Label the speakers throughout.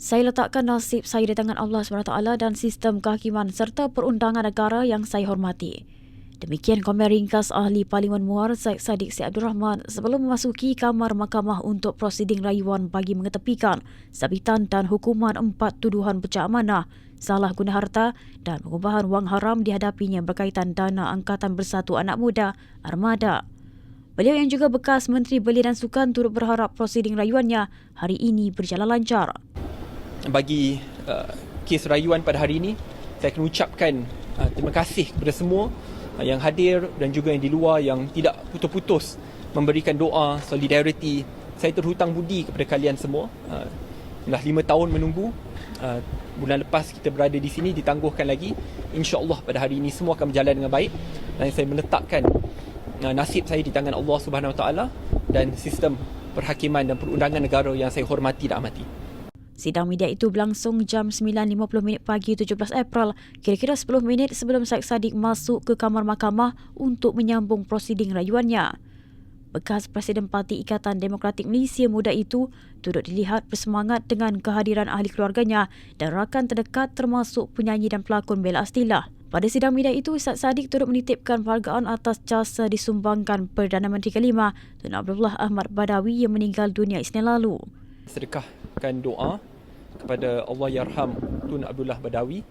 Speaker 1: Saya letakkan nasib saya di tangan Allah SWT dan sistem kehakiman serta perundangan negara yang saya hormati. Demikian komen ringkas ahli Parlimen Muar Syed Saddiq Syed Abdul Rahman sebelum memasuki kamar mahkamah untuk prosiding rayuan bagi mengetepikan sabitan dan hukuman empat tuduhan pecah amanah, salah guna harta dan pengubahan wang haram dihadapinya berkaitan dana Angkatan Bersatu Anak Muda Armada. Beliau yang juga bekas Menteri Belia dan Sukan turut berharap prosiding rayuannya hari ini berjalan lancar
Speaker 2: bagi uh, kes rayuan pada hari ini saya akan ucapkan uh, terima kasih kepada semua uh, yang hadir dan juga yang di luar yang tidak putus-putus memberikan doa solidariti. Saya terhutang budi kepada kalian semua. Uh, dah lima tahun menunggu. Uh, bulan lepas kita berada di sini ditangguhkan lagi. Insyaallah pada hari ini semua akan berjalan dengan baik. Dan saya meletakkan uh, nasib saya di tangan Allah Subhanahu Wa Taala dan sistem perhakiman dan perundangan negara yang saya hormati dan amati.
Speaker 1: Sidang media itu berlangsung jam 9.50 minit pagi 17 April, kira-kira 10 minit sebelum Syed Saddiq masuk ke kamar mahkamah untuk menyambung prosiding rayuannya. Bekas Presiden Parti Ikatan Demokratik Malaysia Muda itu turut dilihat bersemangat dengan kehadiran ahli keluarganya dan rakan terdekat termasuk penyanyi dan pelakon Bella Astila. Pada sidang media itu, Syed Saddiq turut menitipkan penghargaan atas jasa disumbangkan Perdana Menteri kelima Tun Abdullah Ahmad Badawi yang meninggal dunia Isnin lalu.
Speaker 2: Sedekahkan doa kepada Allah Yarham Tun Abdullah Badawi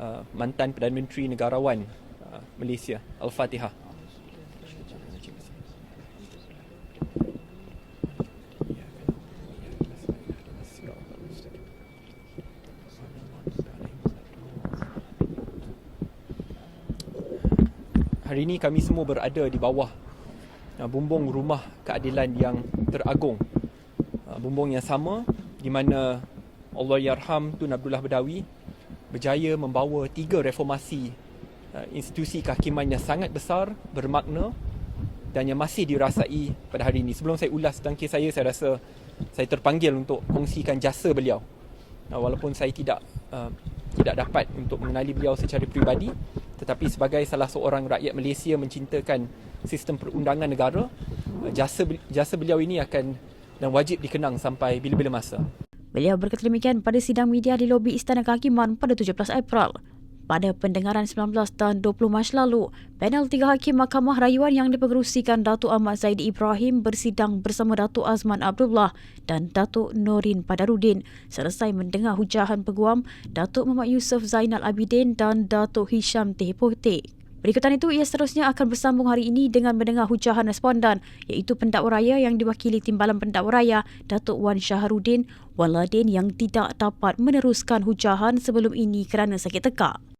Speaker 2: uh, mantan Perdana Menteri Negarawan uh, Malaysia Al-Fatihah Hari ini kami semua berada di bawah uh, bumbung rumah keadilan yang teragung. Bumbung yang sama di mana Allah Yarham Tun Abdullah Badawi berjaya membawa tiga reformasi uh, institusi kehakiman yang sangat besar, bermakna dan yang masih dirasai pada hari ini. Sebelum saya ulas tentang kes saya, saya rasa saya terpanggil untuk kongsikan jasa beliau. Walaupun saya tidak uh, tidak dapat untuk mengenali beliau secara peribadi, tetapi sebagai salah seorang rakyat Malaysia mencintakan sistem perundangan negara, uh, jasa jasa beliau ini akan dan wajib dikenang sampai bila-bila masa.
Speaker 1: Beliau berkata demikian pada sidang media di lobi Istana Kehakiman pada 17 April. Pada pendengaran 19 dan 20 Mac lalu, panel tiga hakim Mahkamah Rayuan yang dipengerusikan Datuk Ahmad Zaidi Ibrahim bersidang bersama Datuk Azman Abdullah dan Datuk Norin Padarudin selesai mendengar hujahan peguam Datuk Muhammad Yusof Zainal Abidin dan Datuk Hisham Tehepote. Berikutan itu, ia seterusnya akan bersambung hari ini dengan mendengar hujahan respondan iaitu pendakwa raya yang diwakili Timbalan Pendakwa Raya Datuk Wan Syaharudin Waladin yang tidak dapat meneruskan hujahan sebelum ini kerana sakit tekak.